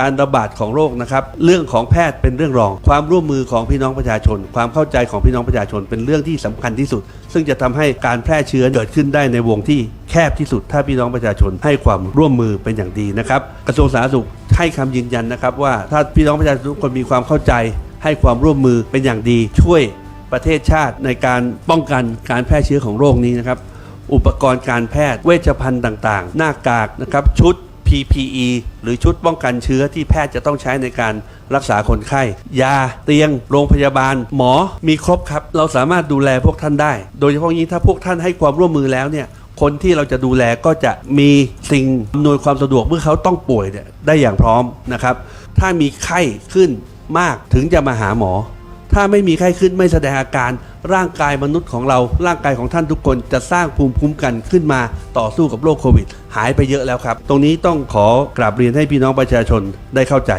การระบาดของโรคนะครับเรื่องของแพทย์เป็นเรื่องรอง ความร่วมมือของพี่น้องประชาชน ความเข้าใจของพี่น้องประชาชนเป็นเรื่องที่สำคัญที่สุด ซึ่งจะทำให้การแพร่เชื้อเกิดขึ้นได้ในวงที่แคบที่สุด ถ้าพี่น้องประชาชนให้ความร่วมมือเป็นอย่างดีนะครับ กระทรวงสาธารณสุขให้คำยืนยันนะครับว่าถ้าพี่น้องประชาชนทุกคนมีความเข้าใจ ให้ความร่วมมือเป็นอย่างดี ช่วยประเทศชาติในการป้องกันการแพร่เชื้อของโรคนี้นะครับอุปกรณ์การแพทย์เวชภัณฑ์ต่างๆ หน้ากากนะครับชุด PPE หรือชุดป้องกันเชื้อที่แพทย์จะต้องใช้ในการรักษาคนไข้ ยาเตียง โรงพยาบาล หมอมีครบครับ เราสามารถดูแลพวกท่านได้ โดยเฉพาะอย่างนี้ถ้าพวกท่านให้ความร่วมมือแล้วเนี่ยคนที่เราจะดูแลก็จะมีสิ่งอำนวยความสะดวกเมื่อเขาต้องป่วยเนี่ยได้อย่างพร้อมนะครับ ถ้ามีไข้ขึ้นมากถึงจะมาหาหมอ ถ้าไม่มีไข้ขึ้นไม่แสดงอาการ ร่างกายมนุษย์ของเรา ร่างกายของท่านทุกคนจะสร้างภูมิคุ้มกันขึ้นมาต่อสู้กับโรคโควิด หายไปเยอะแล้วครับ ตรงนี้ต้องขอกราบเรียนให้พี่น้องประชาชนได้เข้าใจ